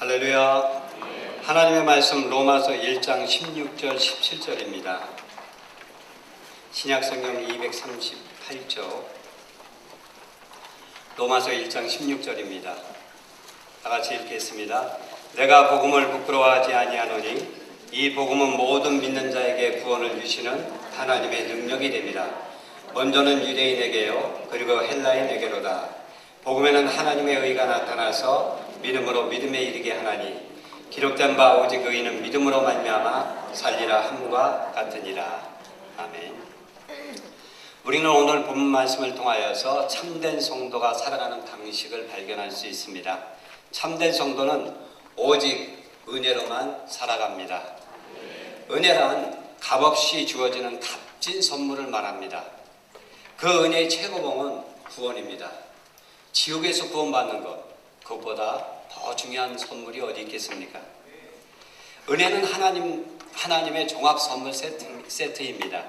할렐루야. 하나님의 말씀 로마서 1장 16절 17절입니다. 신약 성경 238조 로마서 1장 16절입니다. 다 같이 읽겠습니다. 내가 복음을 부끄러워하지 아니하노니 이 복음은 모든 믿는 자에게 구원을 주시는 하나님의 능력이 됩니다. 먼저는 유대인에게요 그리고 헬라인에게로다. 복음에는 하나님의 의가 나타나서 믿음으로 믿음에 이르게 하나니 기록된 바 오직 의인은 믿음으로 말미암아 살리라 함과 같으니라. 아멘. 우리는 오늘 본 말씀을 통하여서 참된 성도가 살아가는 방식을 발견할 수 있습니다. 참된 성도는 오직 은혜로만 살아갑니다. 은혜란 값없이 주어지는 값진 선물을 말합니다. 그 은혜의 최고봉은 구원입니다. 지옥에서 구원받는 것, 그것보다 더 중요한 선물이 어디 있겠습니까? 은혜는 하나님, 하나님의 종합 선물 세트, 세트입니다.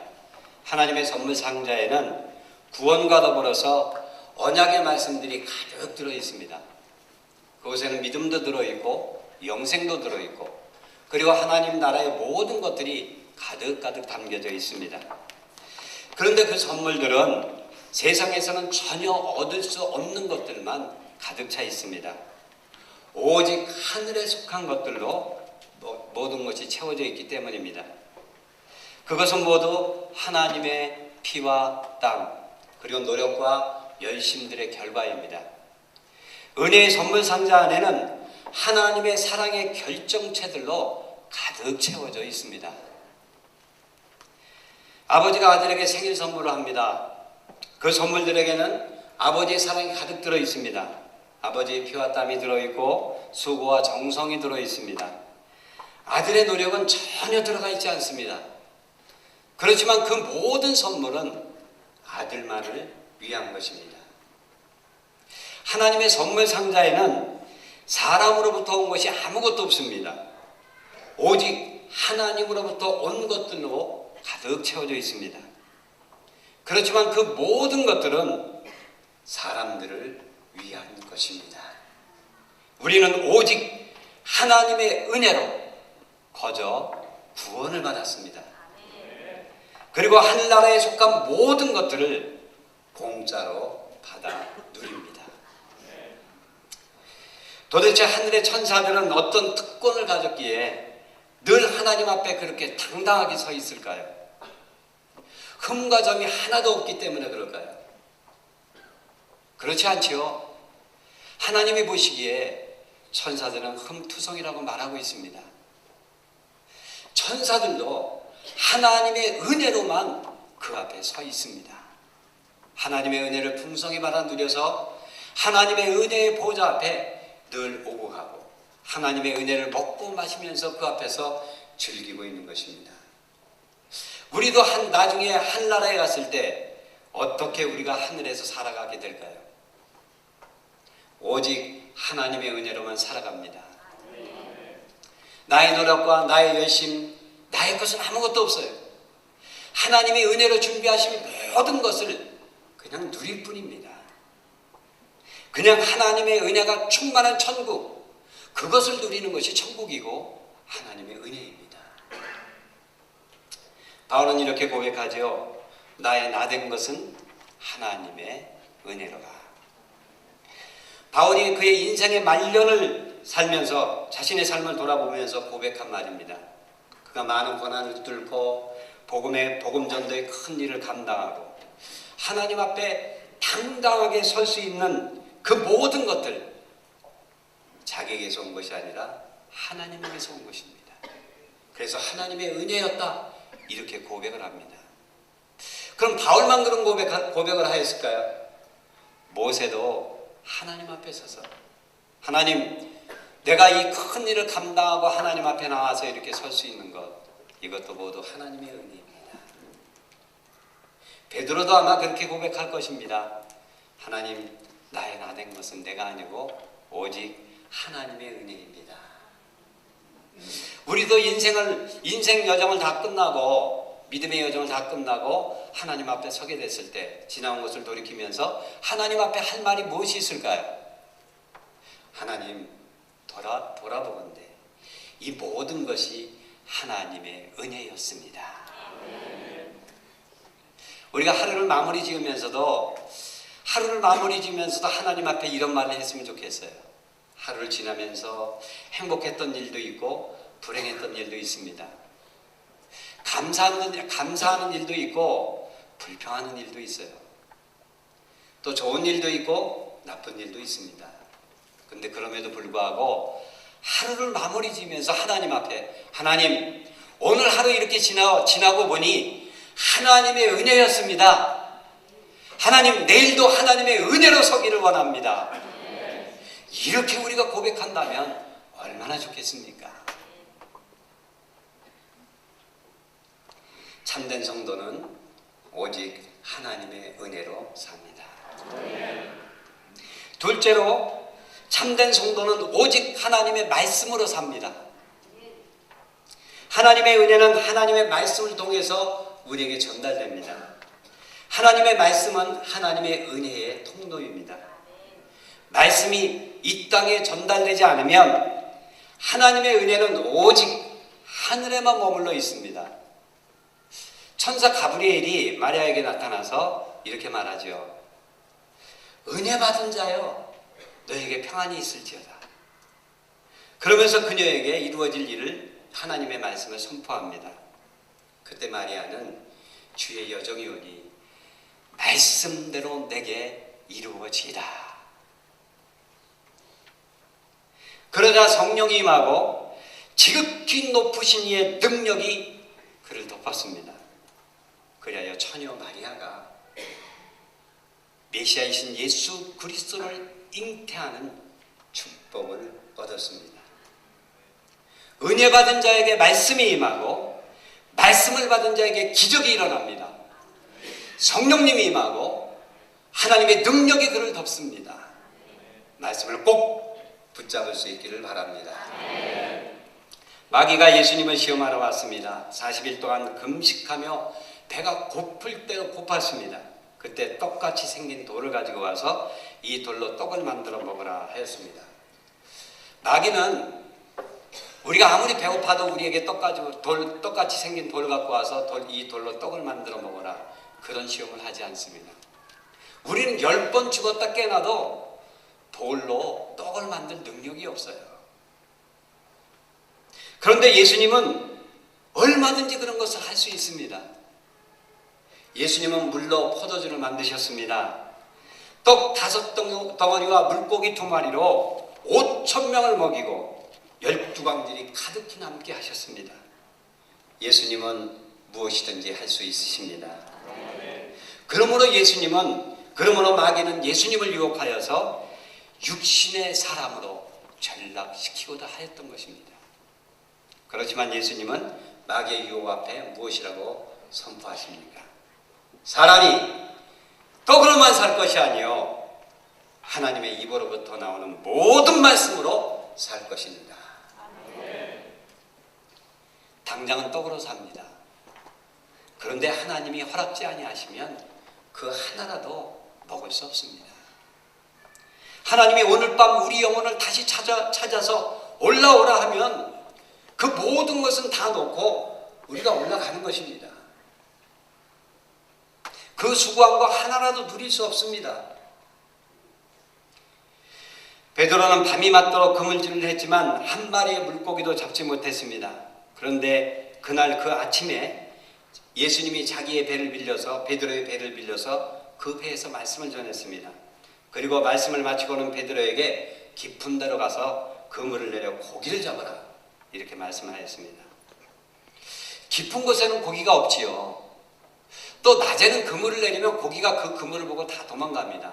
하나님의 선물 상자에는 구원과 더불어서 언약의 말씀들이 가득 들어 있습니다. 그곳에는 믿음도 들어 있고, 영생도 들어 있고, 그리고 하나님 나라의 모든 것들이 가득가득 담겨져 있습니다. 그런데 그 선물들은 세상에서는 전혀 얻을 수 없는 것들만 가득 차 있습니다. 오직 하늘에 속한 것들로 모든 것이 채워져 있기 때문입니다. 그것은 모두 하나님의 피와 땀, 그리고 노력과 열심들의 결과입니다. 은혜의 선물 상자 안에는 하나님의 사랑의 결정체들로 가득 채워져 있습니다. 아버지가 아들에게 생일 선물을 합니다. 그 선물들에게는 아버지의 사랑이 가득 들어 있습니다. 아버지의 피와 땀이 들어 있고 수고와 정성이 들어 있습니다. 아들의 노력은 전혀 들어가 있지 않습니다. 그렇지만 그 모든 선물은 아들만을 위한 것입니다. 하나님의 선물 상자에는 사람으로부터 온 것이 아무것도 없습니다. 오직 하나님으로부터 온 것들로 가득 채워져 있습니다. 그렇지만 그 모든 것들은 사람들을 위한 것입니다. 우리는 오직 하나님의 은혜로 거저 구원을 받았습니다. 그리고 하늘나라에 속한 모든 것들을 공짜로 받아 누립니다. 도대체 하늘의 천사들은 어떤 특권을 가졌기에 늘 하나님 앞에 그렇게 당당하게 서 있을까요? 흠과 점이 하나도 없기 때문에 그럴까요? 그렇지 않지요. 하나님이 보시기에 천사들은 흠투성이라고 말하고 있습니다. 천사들도 하나님의 은혜로만 그 앞에 서 있습니다. 하나님의 은혜를 풍성히 받아 누려서 하나님의 은혜의 보좌 앞에 늘 오고 가고 하나님의 은혜를 먹고 마시면서 그 앞에서 즐기고 있는 것입니다. 우리도 한 나중에 한 나라에 갔을 때 어떻게 우리가 하늘에서 살아가게 될까요? 오직 하나님의 은혜로만 살아갑니다. 나의 노력과 나의 열심, 나의 것은 아무것도 없어요. 하나님의 은혜로 준비하신 모든 것을 그냥 누릴 뿐입니다. 그냥 하나님의 은혜가 충만한 천국, 그것을 누리는 것이 천국이고 하나님의 은혜입니다. 바울은 이렇게 고백하죠. 나의 나된 것은 하나님의 은혜로라. 바울이 그의 인생의 말년을 살면서 자신의 삶을 돌아보면서 고백한 말입니다. 그가 많은 고난을 뚫고 복음의 복음 전도의 큰 일을 감당하고 하나님 앞에 당당하게 설 수 있는 그 모든 것들 자기에게서 온 것이 아니라 하나님에게서 온 것입니다. 그래서 하나님의 은혜였다 이렇게 고백을 합니다. 그럼 바울만 그런 고백, 고백을 하였을까요? 모세도 하나님 앞에 서서 하나님 내가 이 큰 일을 감당하고 하나님 앞에 나와서 이렇게 설 수 있는 것 이것도 모두 하나님의 은혜입니다. 베드로도 아마 그렇게 고백할 것입니다. 하나님 나의 나된 것은 내가 아니고 오직 하나님의 은혜입니다. 우리도 인생을 인생 여정을 다 끝나고 믿음의 여정을 다 끝나고 하나님 앞에 서게 됐을 때 지나온 것을 돌이키면서 하나님 앞에 할 말이 무엇이 있을까요? 하나님 돌아 돌아보건대 이 모든 것이 하나님의 은혜였습니다. 우리가 하루를 마무리 지으면서도 하루를 마무리 지으면서도 하나님 앞에 이런 말을 했으면 좋겠어요. 하루를 지나면서 행복했던 일도 있고 불행했던 일도 있습니다. 감사하는 감사하는 일도 있고 불평하는 일도 있어요. 또 좋은 일도 있고 나쁜 일도 있습니다. 근데 그럼에도 불구하고 하루를 마무리 지면서 하나님 앞에 하나님 오늘 하루 이렇게 지나, 지나고 보니 하나님의 은혜였습니다. 하나님 내일도 하나님의 은혜로 서기를 원합니다. 이렇게 우리가 고백한다면 얼마나 좋겠습니까? 참된 성도는 오직 하나님의 은혜로 삽니다. 둘째로 참된 성도는 오직 하나님의 말씀으로 삽니다. 하나님의 은혜는 하나님의 말씀을 통해서 우리에게 전달됩니다. 하나님의 말씀은 하나님의 은혜의 통로입니다. 말씀이 이 땅에 전달되지 않으면 하나님의 은혜는 오직 하늘에만 머물러 있습니다. 천사 가브리엘이 마리아에게 나타나서 이렇게 말하죠. 은혜 받은 자여, 너에게 평안이 있을지어다. 그러면서 그녀에게 이루어질 일을 하나님의 말씀을 선포합니다. 그때 마리아는 주의 여정이 오니 말씀대로 내게 이루어지라. 그러자 성령이 임하고 지극히 높으신 이의 능력이 그를 덮었습니다. 그리하여 처녀 마리아가 메시아이신 예수 그리스도를 잉태하는 축복을 얻었습니다. 은혜 받은 자에게 말씀이 임하고 말씀을 받은 자에게 기적이 일어납니다. 성령님이 임하고 하나님의 능력이 그를 덮습니다. 말씀을 꼭 붙잡을 수 있기를 바랍니다. 마귀가 예수님을 시험하러 왔습니다. 40일 동안 금식하며 배가 고플 대로 고팠습니다. 그때 떡같이 생긴 돌을 가지고 와서 이 돌로 떡을 만들어 먹으라 하였습니다. 마귀는 우리가 아무리 배고파도 우리에게 떡 가지고 돌 떡같이 생긴 돌 갖고 와서 돌, 이 돌로 떡을 만들어 먹어라 그런 시험을 하지 않습니다. 우리는 열 번 죽었다 깨나도 돌로 떡을 만들 능력이 없어요. 그런데 예수님은 얼마든지 그런 것을 할 수 있습니다. 예수님은 물로 포도주를 만드셨습니다. 떡 다섯 덩어리와 물고기 두 마리로 5천 명을 먹이고 열두 광들이 가득히 남게 하셨습니다. 예수님은 무엇이든지 할 수 있으십니다. 그러므로 예수님은 그러므로 마귀는 예수님을 유혹하여서 육신의 사람으로 전락시키고자 하였던 것입니다. 그렇지만 예수님은 마귀의 유혹 앞에 무엇이라고 선포하십니까? 사람이 떡으로만 살 것이 아니요 하나님의 입으로부터 나오는 모든 말씀으로 살 것입니다. 당장은 떡으로 삽니다. 그런데 하나님이 허락지 아니하시면 그 하나라도 먹을 수 없습니다. 하나님이 오늘 밤 우리 영혼을 다시 찾아, 찾아서 올라오라 하면 그 모든 것은 다 놓고 우리가 올라가는 것입니다. 그 수고한 거 하나라도 누릴 수 없습니다. 베드로는 밤이 맞도록 그물질을 했지만 한 마리의 물고기도 잡지 못했습니다. 그런데 그날 그 아침에 예수님이 자기의 배를 빌려서 베드로의 배를 빌려서 그 배에서 말씀을 전했습니다. 그리고 말씀을 마치고는 베드로에게 깊은 데로 가서 그물을 내려 고기를 잡아라 이렇게 말씀하였습니다. 깊은 곳에는 고기가 없지요. 또 낮에는 그물을 내리면 고기가 그 그물을 보고 다 도망갑니다.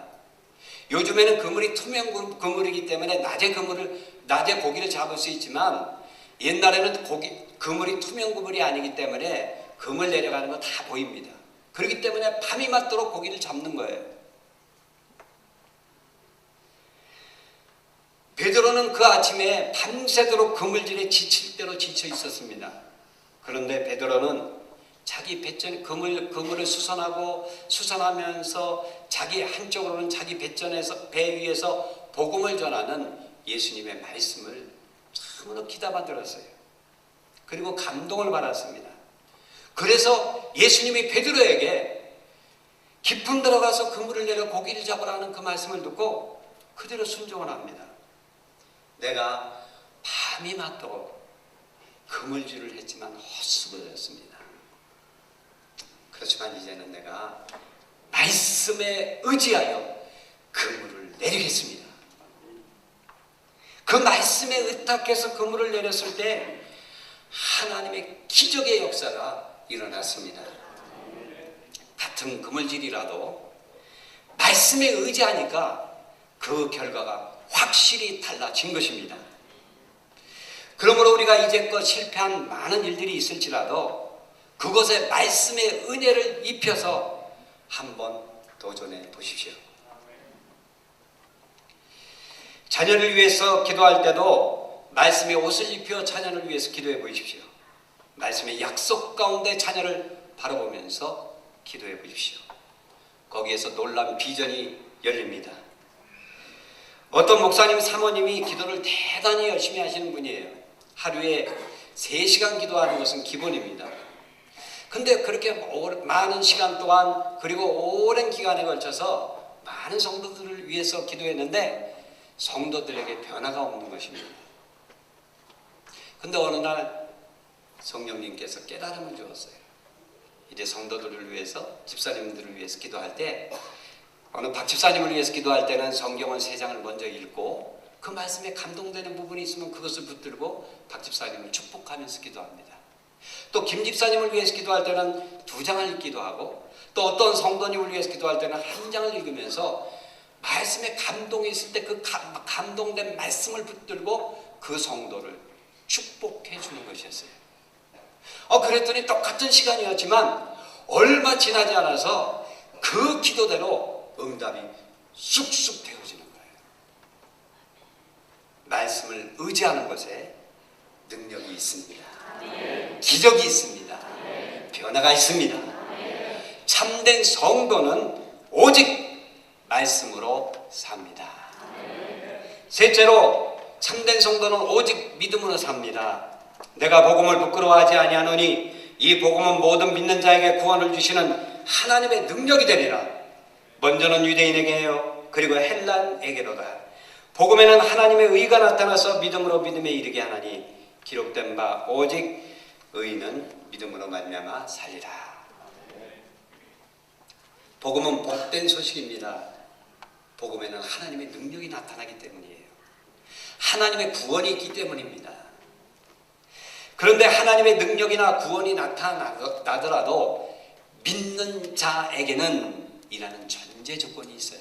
요즘에는 그물이 투명 그물이기 때문에 낮에 그물을 낮에 고기를 잡을 수 있지만 옛날에는 고기 그물이 투명 그물이 아니기 때문에 그물 내려가는 거 다 보입니다. 그렇기 때문에 밤이 맞도록 고기를 잡는 거예요. 베드로는 그 아침에 밤새도록 그물질에 지칠 대로 지쳐 있었습니다. 그런데 베드로는 자기 배전 그물 그물을 수선하고 수선하면서 자기 한쪽으로는 자기 배전에서 배 위에서 복음을 전하는 예수님의 말씀을 참으로 기다만 들었어요. 그리고 감동을 받았습니다. 그래서 예수님이 베드로에게 깊은 들어가서 그물을 내려 고기를 잡으라는 그 말씀을 듣고 그대로 순종을 합니다. 내가 밤이 맞도록 그물질을 했지만 헛수고였습니다. 그렇지만 이제는 내가 말씀에 의지하여 그물을 내리겠습니다. 그 말씀에 의탁해서 그물을 내렸을 때 하나님의 기적의 역사가 일어났습니다. 같은 그물질이라도 말씀에 의지하니까 그 결과가 확실히 달라진 것입니다. 그러므로 우리가 이제껏 실패한 많은 일들이 있을지라도 그것에 말씀의 은혜를 입혀서 한번 도전해 보십시오. 자녀를 위해서 기도할 때도 말씀의 옷을 입혀 자녀를 위해서 기도해 보십시오. 말씀의 약속 가운데 자녀를 바라보면서 기도해 보십시오. 거기에서 놀란 비전이 열립니다. 어떤 목사님 사모님이 기도를 대단히 열심히 하시는 분이에요. 하루에 3시간 기도하는 것은 기본입니다. 근데 그렇게 많은 시간 동안 그리고 오랜 기간에 걸쳐서 많은 성도들을 위해서 기도했는데 성도들에게 변화가 없는 것입니다. 근데 어느 날 성령님께서 깨달음을 주었어요. 이제 성도들을 위해서 집사님들을 위해서 기도할 때 어느 박 집사님을 위해서 기도할 때는 성경을 세 장을 먼저 읽고 그 말씀에 감동되는 부분이 있으면 그것을 붙들고 박 집사님을 축복하면서 기도합니다. 또 김 집사님을 위해서 기도할 때는 두 장을 읽기도 하고 또 어떤 성도님을 위해서 기도할 때는 한 장을 읽으면서 말씀에 감동이 있을 때 그 감동된 말씀을 붙들고 그 성도를 축복해 주는 것이었어요. 어, 그랬더니 똑같은 시간이었지만 얼마 지나지 않아서 그 기도대로 응답이 쑥쑥 되어지는 거예요. 말씀을 의지하는 것에 능력이 있습니다. 기적이 있습니다. 변화가 있습니다. 참된 성도는 오직 말씀으로 삽니다. 셋째로 참된 성도는 오직 믿음으로 삽니다. 내가 복음을 부끄러워하지 아니하노니 이 복음은 모든 믿는 자에게 구원을 주시는 하나님의 능력이 되리라. 먼저는 유대인에게요. 그리고 헬란에게로다. 복음에는 하나님의 의가 나타나서 믿음으로 믿음에 이르게 하나니 기록된 바 오직 의는 믿음으로 말미암아 살리라. 복음은 복된 소식입니다. 복음에는 하나님의 능력이 나타나기 때문이에요. 하나님의 구원이 있기 때문입니다. 그런데 하나님의 능력이나 구원이 나타나더라도 믿는 자에게는 이라는 전제 조건이 있어요.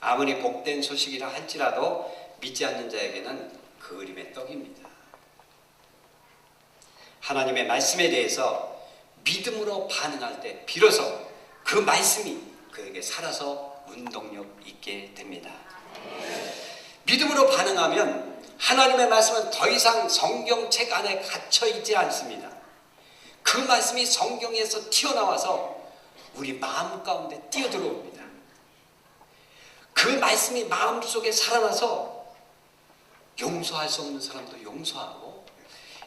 아무리 복된 소식이라 할지라도 믿지 않는 자에게는 그림의 떡입니다. 하나님의 말씀에 대해서 믿음으로 반응할 때 비로소 그 말씀이 그에게 살아서 운동력 있게 됩니다. 믿음으로 반응하면 하나님의 말씀은 더 이상 성경책 안에 갇혀 있지 않습니다. 그 말씀이 성경에서 튀어나와서 우리 마음 가운데 뛰어들어옵니다. 그 말씀이 마음 속에 살아나서 용서할 수 없는 사람도 용서하고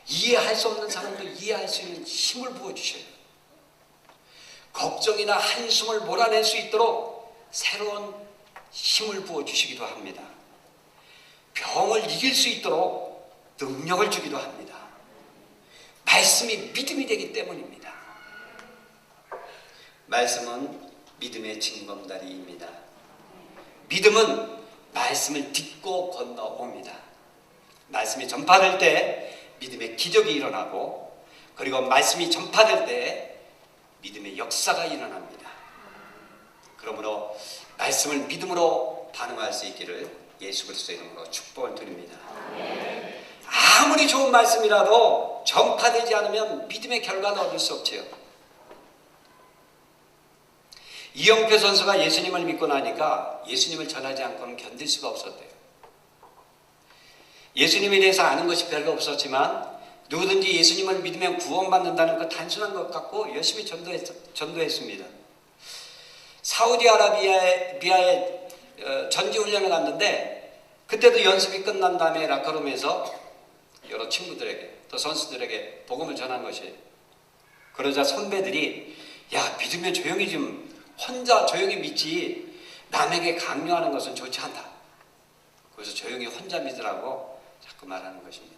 이해할 수 없는 사람도 이해할 수 있는 힘을 부어주셔요. 걱정이나 한숨을 몰아낼 수 있도록 새로운 힘을 부어주시기도 합니다. 병을 이길 수 있도록 능력을 주기도 합니다. 말씀이 믿음이 되기 때문입니다. 말씀은 믿음의 징검다리입니다. 믿음은 말씀을 듣고 건너옵니다. 말씀이 전파될 때 믿음의 기적이 일어나고 그리고 말씀이 전파될 때 믿음의 역사가 일어납니다. 그러므로 말씀을 믿음으로 반응할 수 있기를 예수 그리스도 이름으로 축복을 드립니다. 아무리 좋은 말씀이라도 전파되지 않으면 믿음의 결과는 얻을 수 없지요. 이영표 선수가 예수님을 믿고 나니까 예수님을 전하지 않고는 견딜 수가 없었대요. 예수님에 대해서 아는 것이 별로 없었지만 누구든지 예수님을 믿으면 구원받는다는 그 단순한 것 갖고 열심히 전도했, 전도했습니다. 사우디아라비아에 비아에 어, 전지훈련을 갔는데 그때도 연습이 끝난 다음에 라커룸에서 여러 친구들에게 또 선수들에게 복음을 전한 것이에요. 그러자 선배들이 야 믿으면 조용히 좀 혼자 조용히 믿지 남에게 강요하는 것은 좋지 않다. 그래서 조용히 혼자 믿으라고 자꾸 말하는 것입니다.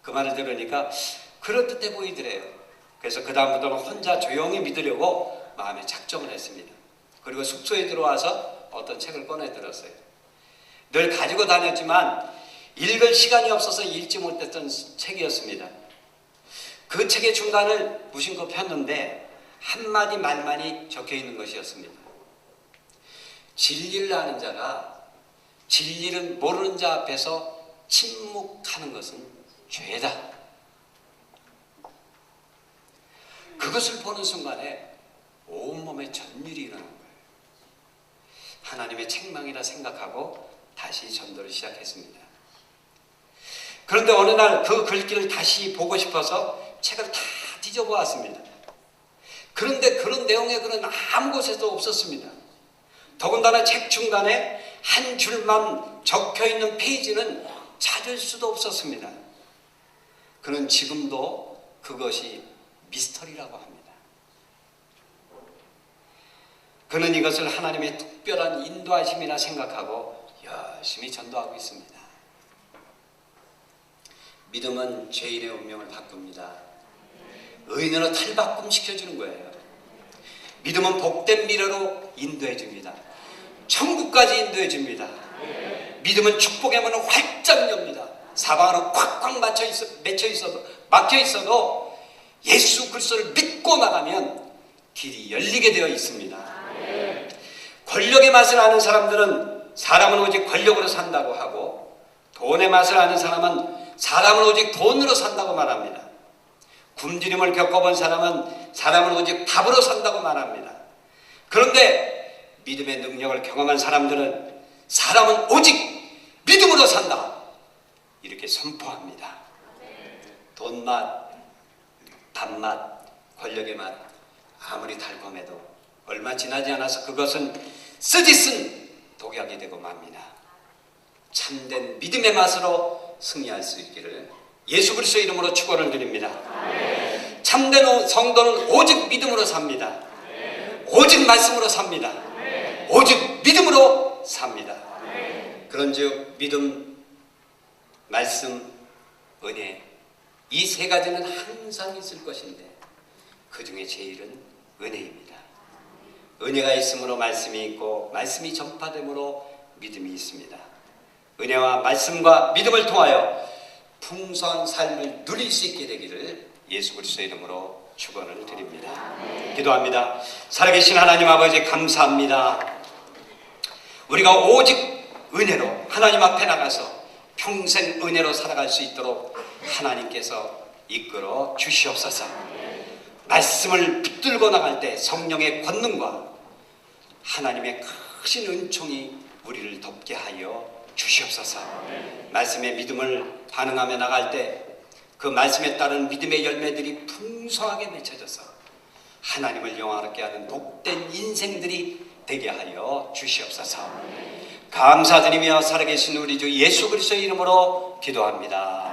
그 말을 들으니까 그럴듯해 보이더래요. 그래서 그 다음부터는 혼자 조용히 믿으려고 마음에 작정을 했습니다. 그리고 숙소에 들어와서 어떤 책을 꺼내 들었어요. 늘 가지고 다녔지만 읽을 시간이 없어서 읽지 못했던 책이었습니다. 그 책의 중간을 무심코 폈는데 한마디 말만이 적혀 있는 것이었습니다. 진리를 아는 자가 진리를 모르는 자 앞에서 침묵하는 것은 죄다. 그것을 보는 순간에 온몸에 전율이 일어난 거예요. 하나님의 책망이라 생각하고 다시 전도를 시작했습니다. 그런데 어느 날 그 글귀를 다시 보고 싶어서 책을 다 뒤져보았습니다. 그런데 그런 내용의 글은 아무 곳에도 없었습니다. 더군다나 책 중간에 한 줄만 적혀 있는 페이지는 찾을 수도 없었습니다. 그는 지금도 그것이 미스터리라고 합니다. 그는 이것을 하나님의 특별한 인도하심이라 생각하고 열심히 전도하고 있습니다. 믿음은 죄인의 운명을 바꿉니다. 의인으로 탈바꿈 시켜주는 거예요. 믿음은 복된 미래로 인도해 줍니다. 천국까지 인도해 줍니다. 믿음은 축복의 문을 활짝 엽니다. 사방으로 꽉꽉 맞춰 있어, 맺혀 있어도 막혀 있어도 예수 그리스도를 믿고 나가면 길이 열리게 되어 있습니다. 권력의 맛을 아는 사람들은 사람은 오직 권력으로 산다고 하고 돈의 맛을 아는 사람은 사람은 오직 돈으로 산다고 말합니다. 굶주림을 겪어본 사람은 사람은 오직 밥으로 산다고 말합니다. 그런데 믿음의 능력을 경험한 사람들은 사람은 오직 믿음으로 산다. 이렇게 선포합니다. 돈맛, 밥맛, 권력의 맛 아무리 달콤해도 얼마 지나지 않아서 그것은 쓰디쓴 독약이 되고 맙니다. 참된 믿음의 맛으로 승리할 수 있기를 예수 그리스도 이름으로 축원을 드립니다. 참된 성도는 오직 믿음으로 삽니다. 오직 말씀으로 삽니다. 오직 믿음으로 삽니다. 그런즉 믿음, 말씀, 은혜 이 세 가지는 항상 있을 것인데 그 중에 제일은 은혜입니다. 은혜가 있으므로 말씀이 있고 말씀이 전파됨으로 믿음이 있습니다. 은혜와 말씀과 믿음을 통하여 풍성한 삶을 누릴 수 있게 되기를 예수 그리스도의 이름으로 축원을 드립니다. 기도합니다. 살아계신 하나님 아버지 감사합니다. 우리가 오직 은혜로 하나님 앞에 나가서 평생 은혜로 살아갈 수 있도록 하나님께서 이끌어 주시옵소서. 말씀을 붙들고 나갈 때 성령의 권능과 하나님의 크신 은총이 우리를 덮게 하여 주시옵소서. 말씀의 믿음을 반응하며 나갈 때 그 말씀에 따른 믿음의 열매들이 풍성하게 맺혀져서 하나님을 영화롭게 하는 복된 인생들이 되게 하여 주시옵소서. 감사드리며 살아계신 우리 주 예수 그리스도의 이름으로 기도합니다.